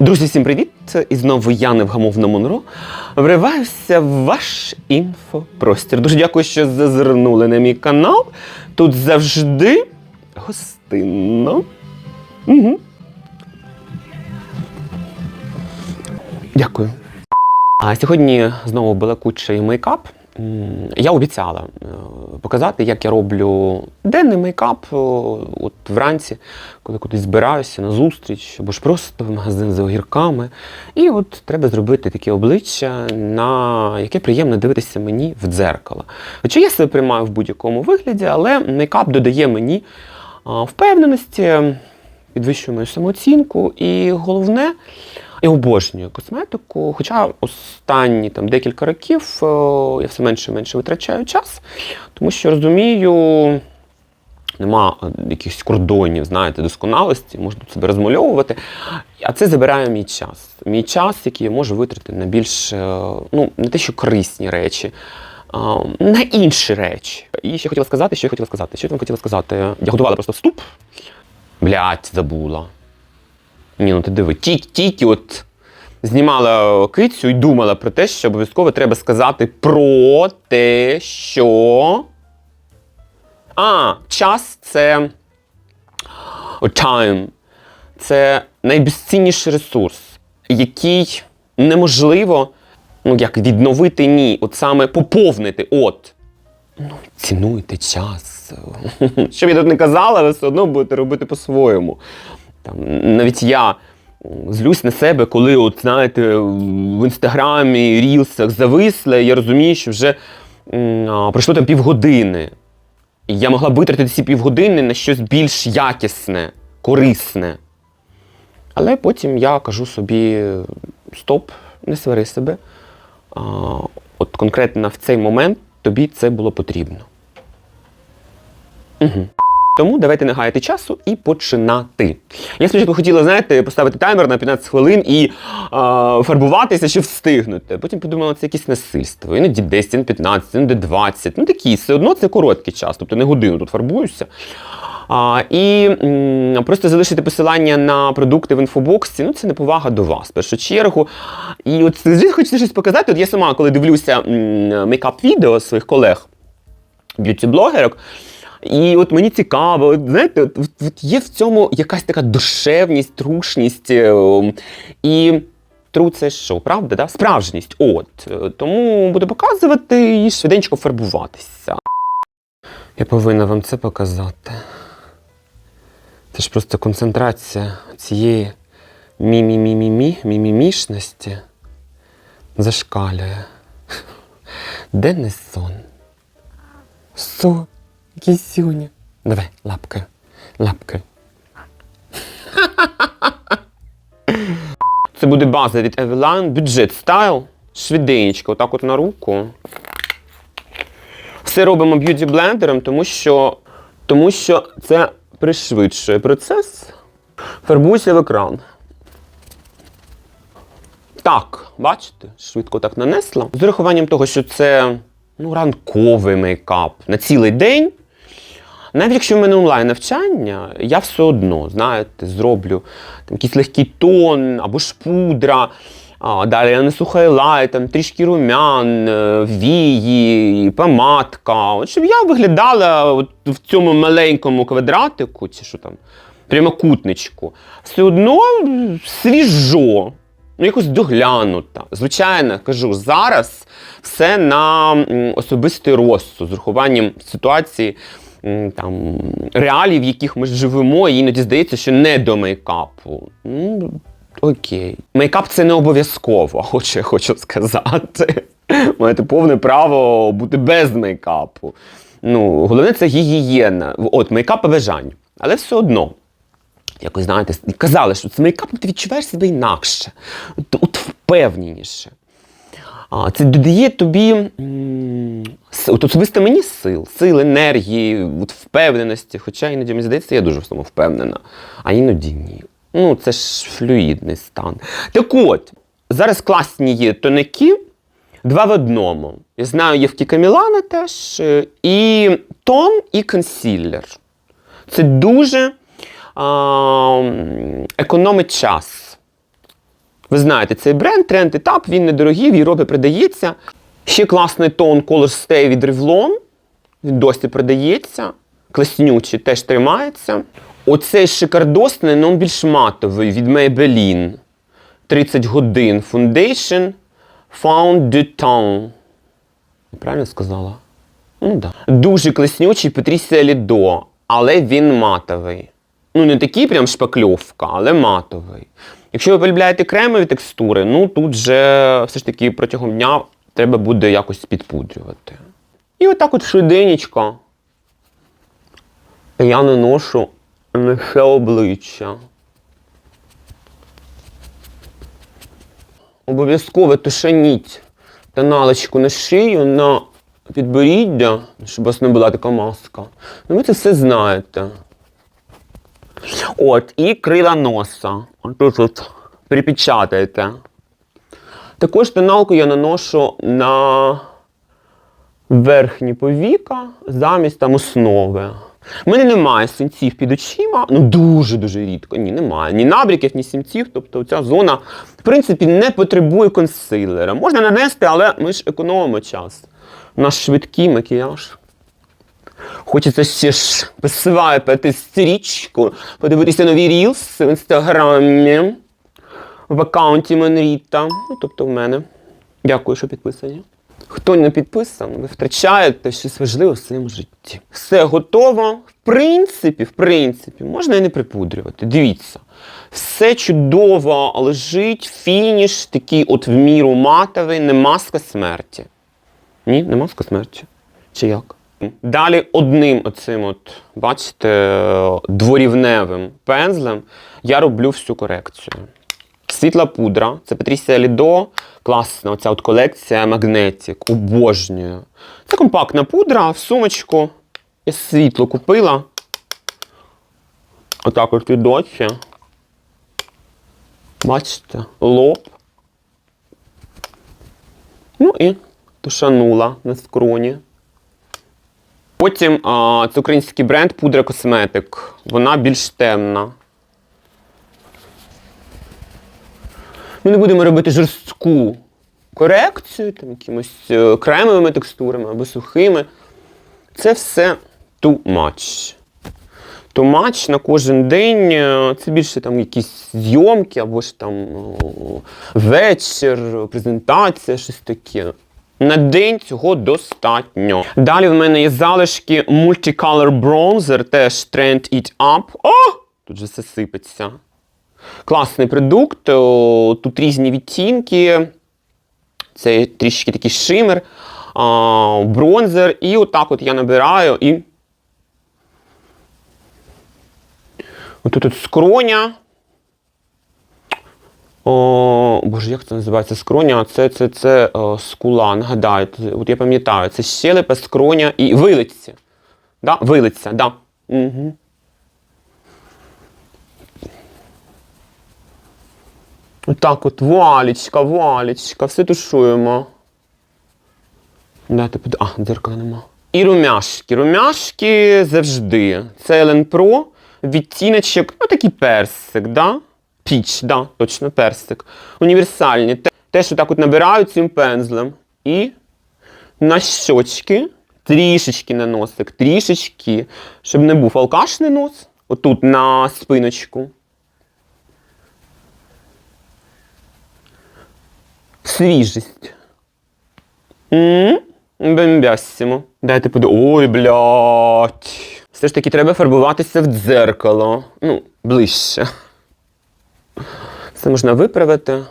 Друзі, всім привіт! І знову я невгамовна Монро. Вриваюся в ваш інфопростір. Дуже дякую, що зазирнули на мій канал. Тут завжди гостинно. Угу. Дякую. А сьогодні знову балакучий мейкап. Я обіцяла е, показати, як я роблю денний мейкап е, от вранці, коли кудись збираюся на зустріч, або ж просто в магазин за огірками. І от треба зробити таке обличчя, на яке приємно дивитися мені в дзеркало. Хоча я себе приймаю в будь-якому вигляді, але мейкап додає мені впевненості, підвищує мою самооцінку. І головне, я обожнюю косметику, хоча останні там декілька років е, я все менше і менше витрачаю час, тому що розумію, нема е, якихось кордонів, знаєте, досконалості, можна себе розмальовувати. А це забирає мій час. Мій час, який я можу витратити на більш, е, ну, не те, що корисні речі. а, На інші речі. І ще хотіла сказати, що я хотіла сказати. Що я вам хотіла сказати? Я готувала просто вступ. Блять, забула. Ні, ну ти диви, тільки, тільки от знімала кицю і думала про те, що обов'язково треба сказати про те, що. А, час це. Time. Це найбезцінніший ресурс, який неможливо ну, як відновити ні, от саме поповнити. От. Ну, цінуйте час. Що б я тут не казала, ви все одно будете робити по-своєму. Там, навіть я злюсь на себе, коли, от, знаєте, в інстаграмі, рілсах зависла, і я розумію, що вже а, пройшло там півгодини. І я могла б витратити ці півгодини на щось більш якісне, корисне. Але потім я кажу собі: стоп, не свари себе. А, от конкретно в цей момент тобі це було потрібно. Угу. Тому давайте не гаяти часу і починати. Я спочатку хотіла, знаєте, поставити таймер на 15 хвилин і а, фарбуватися, щоб встигнути. Потім подумала, це якесь насильство. Іноді 10, іноді 15, іноді 20. Ну такі, все одно це короткий час, тобто не годину тут фарбуюся. А, і м, просто залишити посилання на продукти в інфобоксі, ну це неповага до вас, в першу чергу. І от хочеться щось показати. От я сама, коли дивлюся мейкап-відео своїх колег, б'юті-блогерок, і от мені цікаво, от, знаєте, от, от, є в цьому якась така душевність, трушність. е, І тру це що, правда? Да? Справжність. От. Тому буду показувати і швиденько фарбуватися. Я повинна вам це показати. Це ж просто концентрація цієї мімімішності зашкалює. Денний сон. Со, кисюня. Давай, лапкою, лапкою. Це буде база від Eveline, бюджет Style. Швиденько, отак от на руку. Все робимо б'юті блендером, тому що, тому що це пришвидшує процес. Фарбуйся в екран. Так, бачите, швидко так нанесла. З урахуванням того, що це ну, ранковий мейкап на цілий день. Навіть якщо в мене онлайн навчання, я все одно, знаєте, зроблю там, якийсь легкий тон або ж пудра. А, далі я несу хайлайт, там, трішки румян, е, вії, помадка. От, щоб я виглядала от в цьому маленькому квадратику, чи що там, прямокутничку, все одно свіжо, ну якось доглянута. Звичайно, кажу, зараз все на особистий розсуд з урахуванням ситуації. Там реалій, в яких ми живемо, і іноді здається, що не до мейкапу. Ну, Окей. Мейкап це не обов'язково, я хочу сказати. Маєте повне право бути без мейкапу. Ну, головне це гігієна. От, мейкап і бажань. Але все одно. Якось, знаєте, казали, що це мейкап, ти відчуваєш себе інакше, от впевненіше. Це додає тобі от особисто мені сил, сил, енергії, от впевненості. Хоча іноді мені здається, я дуже в цьому впевнена, а іноді ні. Ну, це ж флюїдний стан. Так от, зараз класні є тоники, два в одному. Я знаю, є в Кіка Мілана теж. е, І тон, і консілер. Це дуже а, економить час. Ви знаєте, цей бренд, тренд етап, він недорогий, в Європі продається. Ще класний тон Color Stay від Revlon. Він досі продається. Класнючий теж тримається. Оцей шикардосний, ну більш матовий від Maybelline. 30 годин Foundation Fond de Teint. Правильно сказала? Ну да. Дуже класнючий Патрісія Лідо, але він матовий. Ну, не такий прям шпакльовка, але матовий. Якщо ви полюбляєте кремові текстури, ну тут же все ж таки протягом дня треба буде якось підпудрювати. І отак от швиденечко я наношу на все обличчя. Обов'язково тушаніть тоналочку на шию, на підборіддя, щоб у вас не була така маска. Ну, ви це все знаєте. От, і крила носа. Отут от припечатайте. Також тоналку я наношу на верхні повіка замість там основи. У мене немає синців під очима, ну дуже-дуже рідко. Ні, немає. Ні набріків, ні синців. Тобто ця зона, в принципі, не потребує консилера. Можна нанести, але ми ж економимо час. У нас швидкий макіяж. Хочеться ще ж посвайпати стрічку, подивитися нові рілс в інстаграмі, в аккаунті Монріта. Ну, тобто в мене. Дякую, що підписані. Хто не підписаний, ви втрачаєте щось важливе в своєму житті. Все готово. В принципі, в принципі, можна і не припудрювати. Дивіться, все чудово лежить, фініш, такий от в міру матовий, не маска смерті. Ні, не маска смерті. Чи як? Далі одним оцим, от, бачите, дворівневим пензлем я роблю всю корекцію. Світла пудра, це Патрісія Лідо, класна оця от колекція Magnetic, обожнюю. Це компактна пудра в сумочку. Я світло купила. Отак от від очі. Бачите, лоб. Ну і тушанула на скроні. Потім а, це український бренд Пудра Косметик. Вона більш темна. Ми не будемо робити жорстку корекцію, там якимось е, кремовими текстурами або сухими. Це все too much. Too much на кожен день. е, Це більше там якісь зйомки або ж там вечір, презентація, щось таке. На день цього достатньо. Далі в мене є залишки Multicolor Bronzer, теж Trend It Up. О! Тут же все сипеться. Класний продукт. Тут різні відтінки. Це трішки такий шимер, а, бронзер. І отак от я набираю і. Отут от скроня. О, Боже, як це називається скроня? Це, це, це о, скула, нагадаю. От я пам'ятаю, це щелепа, скроня і вилиця. Да? Вилиця, да. Угу. Отак от, вуалічка, вуалічка, все тушуємо. Дайте под... А, дзеркала нема. І румяшки. Румяшки завжди. Це Елен Pro, відтіночок, ну такий персик, да? Піч, да, точно персик. Універсальні. Те- Теж отак от набираю цим пензлем. І на щочки трішечки на носик, трішечки, щоб не був алкашний нос. Отут на спиночку. Свіжість. М? Бомбяссимо. Дайте поду. Ой, блядь. Все ж таки треба фарбуватися в дзеркало. Ну, ближче. Це можна виправити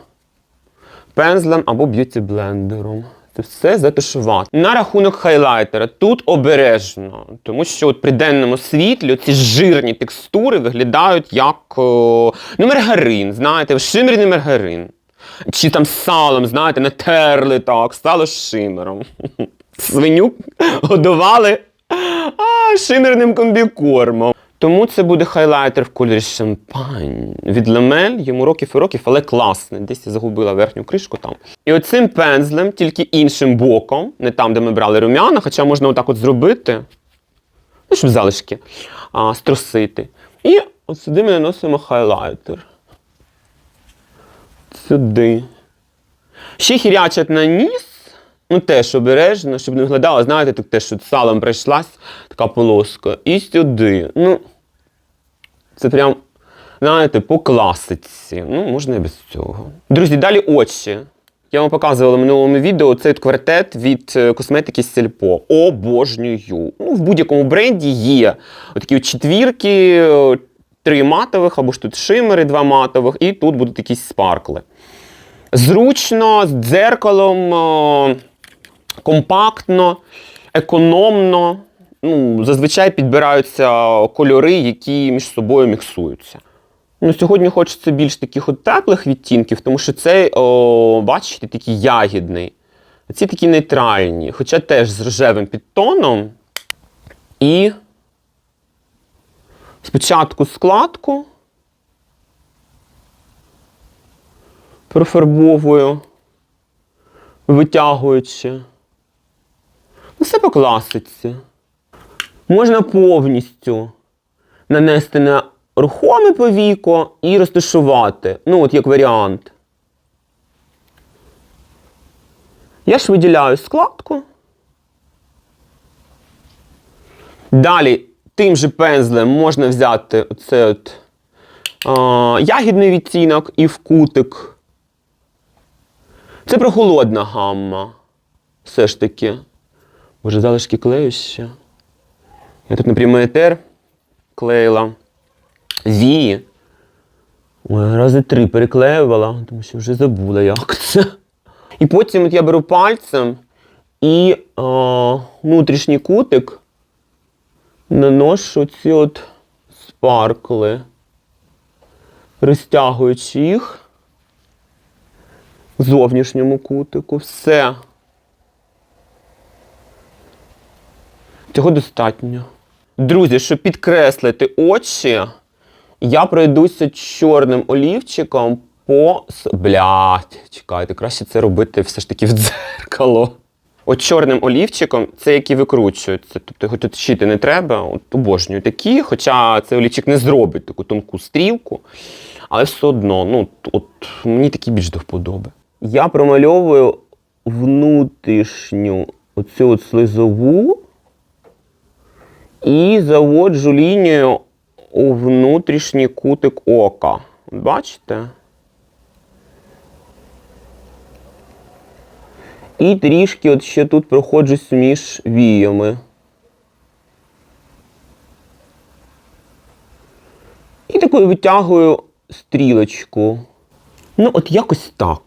пензлем або б'юті-блендером. Це все затушувати. На рахунок хайлайтера тут обережно, тому що от при денному світлі ці жирні текстури виглядають як о, ну, маргарин, знаєте, шимерний маргарин. Чи там салом, знаєте, натерли так, стало шимером. Свиню годували а, шимерним комбікормом. Тому це буде хайлайтер в кольорі шампань. Від Ламель, йому років і років, але класний. Десь я загубила верхню кришку там. І оцим пензлем, тільки іншим боком, не там, де ми брали рум'яна, хоча можна отак от зробити, ну, щоб залишки а, струсити. І от сюди ми наносимо хайлайтер. сюди. Ще хірячать на ніс. Ну, теж обережно, щоб не виглядало, знаєте, так теж от салом пройшлась така полоска. І сюди. Ну, це прям, знаєте, по класиці. Ну, можна і без цього. Друзі, далі очі. Я вам показувала в минулому відео цей квартет від е, косметики Сільпо. Обожнюю. Ну, в будь-якому бренді є такі четвірки, е, три матових, або ж тут шимери, два матових, і тут будуть якісь спаркли. Зручно, з дзеркалом, е, компактно, економно. Ну, зазвичай підбираються кольори, які між собою міксуються. Ну, сьогодні хочеться більш таких от теплих відтінків, тому що цей, о, бачите, такий ягідний. А ці такі нейтральні, хоча теж з рожевим підтоном. І спочатку складку профарбовую, витягуючи. Ну, все по класиці. Можна повністю нанести на рухоме повіко і розташувати. Ну, от як варіант. Я ж виділяю складку. Далі тим же пензлем можна взяти оце от, а, ягідний відтінок і в кутик. Це прохолодна гамма. Все ж таки. Боже, залишки клею ще. Я тут на етер клеїла вії. Ой, рази три переклеювала, тому що вже забула, як це. І потім от я беру пальцем і а, внутрішній кутик наношу ці от спаркли, розтягуючи їх в зовнішньому кутику. Все. Цього достатньо. Друзі, щоб підкреслити очі, я пройдуся чорним олівчиком по. Блядь, чекайте, краще це робити все ж таки в дзеркало. От чорним олівчиком це які викручуються. Тобто його тут шити не треба. От обожнюю такі, хоча цей олівчик не зробить таку тонку стрілку. Але все одно, ну, от мені такі більш до вподоби. Я промальовую внутрішню оцю от слизову і заводжу лінію у внутрішній кутик ока. Бачите? І трішки от ще тут проходжусь між віями. І такою витягую стрілочку. Ну, от якось так.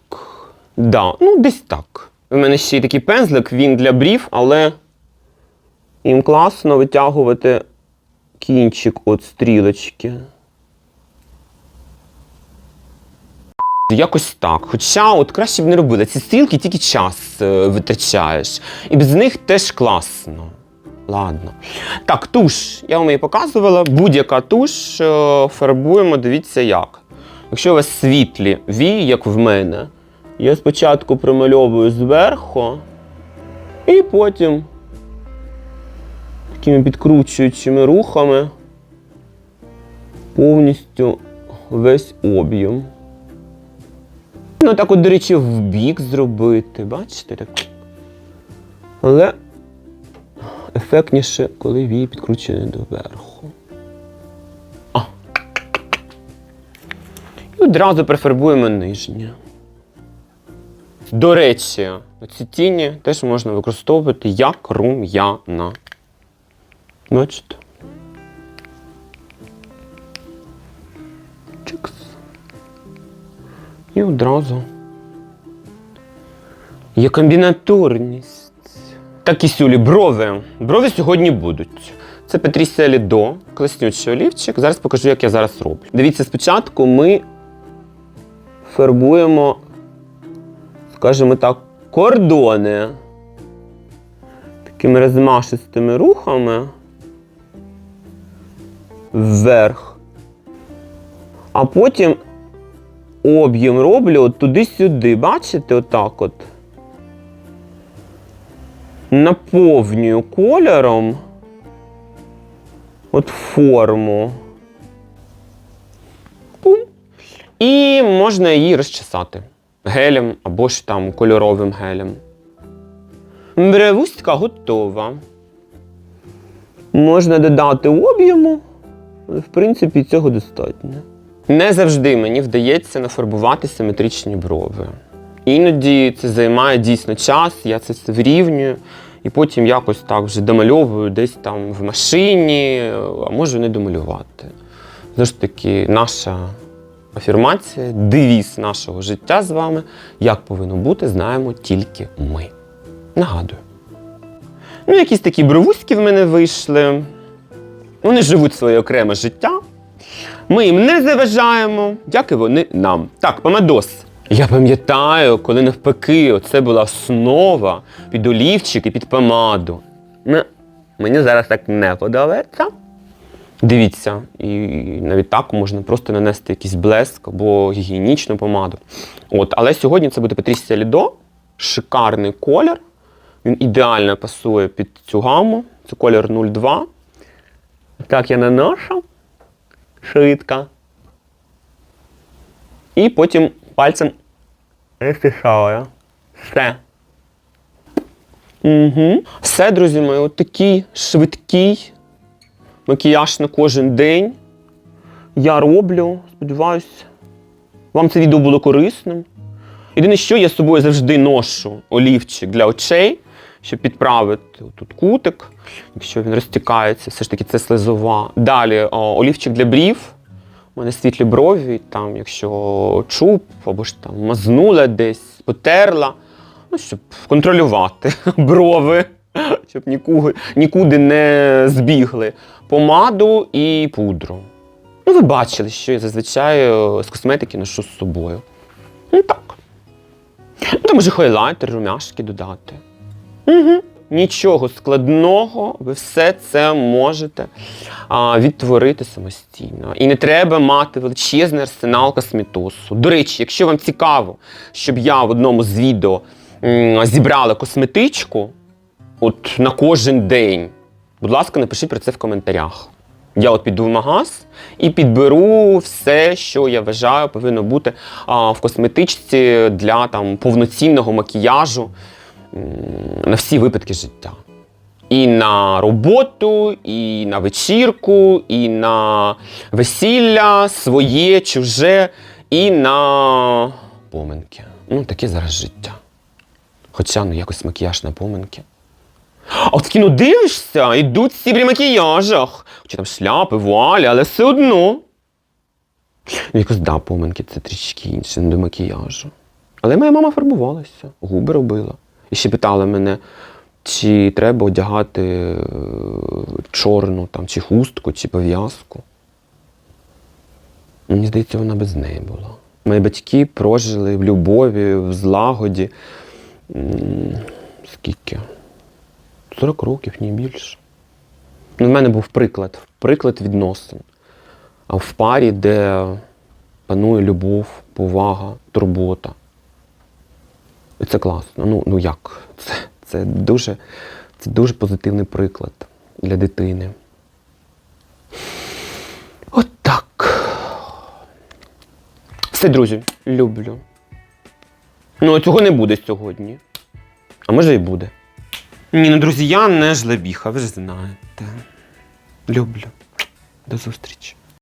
Да, ну десь так. У мене ще й такий пензлик, він для брів, але їм класно витягувати кінчик от стрілочки. Якось так. Хоча от краще б не робили. Ці стрілки тільки час е, витрачаєш. І без них теж класно. Ладно. Так, туш. Я вам її показувала. Будь-яка туш е, фарбуємо, дивіться як. Якщо у вас світлі вії, як в мене, я спочатку промальовую зверху, і потім такими підкручуючими рухами повністю весь об'єм. Ну, так от, до речі, в бік зробити, бачите? Так. Але ефектніше, коли вії підкручені доверху. А. І одразу прифарбуємо нижнє. До речі, ці тіні теж можна використовувати як рум'яна. Бачите? Чикс. І одразу. Є комбінаторність. Так і сюлі, брови. Брови сьогодні будуть. Це Петрісія Лідо, класнючий олівчик. Зараз покажу, як я зараз роблю. Дивіться, спочатку ми фарбуємо, скажімо так, кордони такими розмашистими рухами вверх. А потім об'єм роблю от туди-сюди. Бачите, отак от. Наповнюю кольором от форму. Пум. І можна її розчесати гелем або ж там кольоровим гелем. Бревустка готова. Можна додати об'єму, в принципі цього достатньо. Не завжди мені вдається нафарбувати симетричні брови. Іноді це займає дійсно час, я це все вирівнюю, і потім якось так вже домальовую десь там в машині, а можу не домалювати. Знову ж таки, наша афірмація, девіз нашого життя з вами, як повинно бути, знаємо тільки ми. Нагадую. Ну, якісь такі бровуськи в мене вийшли. Вони живуть своє окреме життя. Ми їм не заважаємо, як і вони нам. Так, помадос. Я пам'ятаю, коли навпаки, оце була основа під олівчик і під помаду. Ну, мені зараз так не подобається. Дивіться, і навіть так можна просто нанести якийсь блеск або гігієнічну помаду. От, але сьогодні це буде Патрісія Лідо, шикарний колір. Він ідеально пасує під цю гаму. Це колір 02. Так я наношу швидко. І потім пальцем розтишаю. Все. Угу. Все, друзі мої, от такий швидкий макіяж на кожен день. Я роблю, сподіваюся, вам це відео було корисним. Єдине, що я з собою завжди ношу олівчик для очей, щоб підправити тут кутик, якщо він розтікається, все ж таки це слизова. Далі олівчик для брів. У мене світлі брові, там, якщо чуб або ж там мазнула десь, потерла, ну, щоб контролювати брови, щоб нікуди, нікуди не збігли. Помаду і пудру. Ну, ви бачили, що я зазвичай з косметики ношу з собою. Ну так. Ну, там може хайлайтер, румяшки додати. Угу. Нічого складного, ви все це можете а, відтворити самостійно. І не треба мати величезний арсенал косметосу. До речі, якщо вам цікаво, щоб я в одному з відео зібрала косметичку от на кожен день, будь ласка, напишіть про це в коментарях. Я от піду в магаз і підберу все, що я вважаю, повинно бути а, в косметичці для там, повноцінного макіяжу на всі випадки життя. І на роботу, і на вечірку, і на весілля, своє, чуже, і на поминки. Ну, таке зараз життя. Хоча ну якось макіяж на поминки. А от в кіно дивишся, йдуть всі при макіяжах. Хоча там шляпи, вуалі, але все одно. Ну, якось да, поминки це трішки інше, не до макіяжу. Але моя мама фарбувалася, губи робила. І ще питала мене, чи треба одягати е, чорну там, чи хустку, чи пов'язку. Мені здається, вона без неї була. Мої батьки прожили в любові, в злагоді. Скільки? 40 років, ні більше. Ну, в мене був приклад, приклад відносин. А в парі, де панує любов, повага, турбота. Це класно. Ну, ну як? Це, це, дуже, це дуже позитивний приклад для дитини. От так. Все, друзі, люблю. Ну, цього не буде сьогодні. А може і буде. Ні, ну друзі, я не жлебіха, ви ж знаєте. Люблю. До зустрічі.